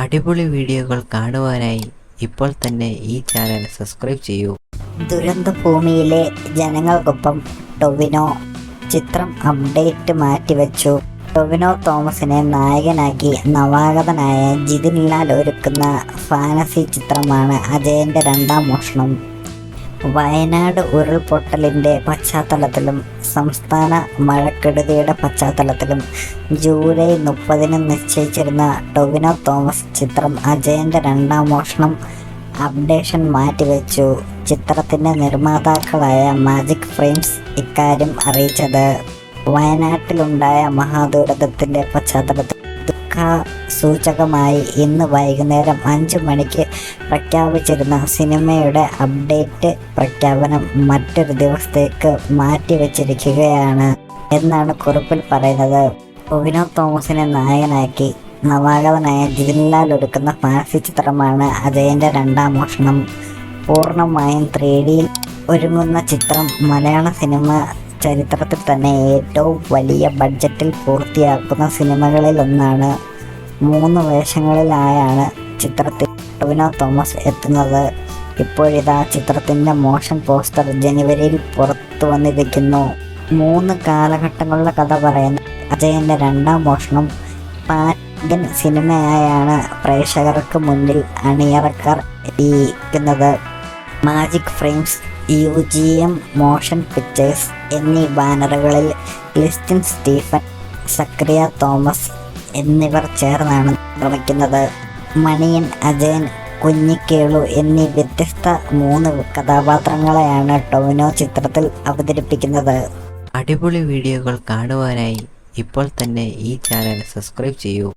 അടിപൊളി വീഡിയോകൾ കാണുവാനായി ഇപ്പോൾ തന്നെ ഈ ചാനൽ സബ്സ്ക്രൈബ് ചെയ്യൂ. ദുരന്തഭൂമിയിലെ ജനങ്ങൾക്കൊപ്പം ടൊവിനോ ചിത്രം അപ്ഡേറ്റ് മാറ്റിവെച്ചു. ടൊവിനോ തോമസിനെ നായകനാക്കി നവാഗതനായ ജിതിൻ ലാൽ ഒരുക്കുന്ന ഫാനസി ചിത്രമാണ് അജയന്റെ രണ്ടാം മോഷണം. വയനാട് ഉരുൾപൊട്ടലിന്റെ പശ്ചാത്തലത്തിലും സംസ്ഥാന മഴക്കെടുതിയുടെ പശ്ചാത്തലത്തിലും ജൂലൈ മുപ്പതിന് നിശ്ചയിച്ചിരുന്ന ടൊവിനോ തോമസ് ചിത്രം അജയന്റെ രണ്ടാം മോഷണം അപ്ഡേഷൻ മാറ്റിവെച്ചു. ചിത്രത്തിന്റെ നിർമ്മാതാക്കളായ മാജിക് ഫ്രെയിംസ് ഇക്കാര്യം അറിയിച്ചത്. വയനാട്ടിലുണ്ടായ മഹാദുരന്തത്തിന്റെ പശ്ചാത്തലത്തിൽ സൂചകമായി ഇന്ന് വൈകുന്നേരം അഞ്ച് മണിക്ക് പ്രഖ്യാപിച്ചിരുന്ന സിനിമയുടെ അപ്ഡേറ്റ് പ്രഖ്യാപനം മറ്റൊരു ദിവസത്തേക്ക് മാറ്റിവെച്ചിരിക്കുകയാണ് എന്നാണ് കുറിപ്പിൽ പറയുന്നത്. ഒവിനോ തോമസിനെ നായകനാക്കി നവാഗതനായ ജിതിൻലാൽ ഒരുക്കുന്ന ഫാൻസി ചിത്രമാണ് അജയന്റെ രണ്ടാം മോഷണം. പൂർണമായും ത്രീ ഡിയിൽ ഒരുങ്ങുന്ന ചിത്രം മലയാള സിനിമ ചരിത്രത്തിൽ തന്നെ ഏറ്റവും വലിയ ബഡ്ജറ്റിൽ പൂർത്തിയാക്കുന്ന സിനിമകളിൽ ഒന്നാണ് മൂന്ന് വേഷങ്ങളിലായാണ് ചിത്രത്തിൽ ടൊവിനോ തോമസ് എത്തുന്നത്. ഇപ്പോഴിതാ ചിത്രത്തിന്റെ മോഷൻ പോസ്റ്റർ ജനുവരിയിൽ പുറത്തു വന്നിരിക്കുന്നു. മൂന്ന് കാലഘട്ടങ്ങളുടെ കഥ പറയുന്ന അജയന്റെ രണ്ടാം മോഷണം പാൻ സിനിമയായാണ് പ്രേക്ഷകർക്ക് മുന്നിൽ അണിയറക്കാർ എത്തിയിരിക്കുന്നത്. Magic frames U G M motion pictures എന്നീ ബാനറുകളിൽ ലിസ്റ്റിൻ സ്റ്റീഫൻ സക്രിയ തോമസ് എന്നിവർ ചേർന്നാണ് നിർമ്മിക്കുന്നത്. മണിയൻ അജയൻ കുഞ്ഞിക്കേളു എന്നീ വ്യത്യസ്ത മൂന്ന് കഥാപാത്രങ്ങളെയാണ് ടോവിനോ ചിത്രത്തിൽ അവതരിപ്പിക്കുന്നത്. അടിപൊളി വീഡിയോകൾ കാണുവാനായി ഇപ്പോൾ തന്നെ ഈ ചാനൽ സബ്സ്ക്രൈബ് ചെയ്യൂ.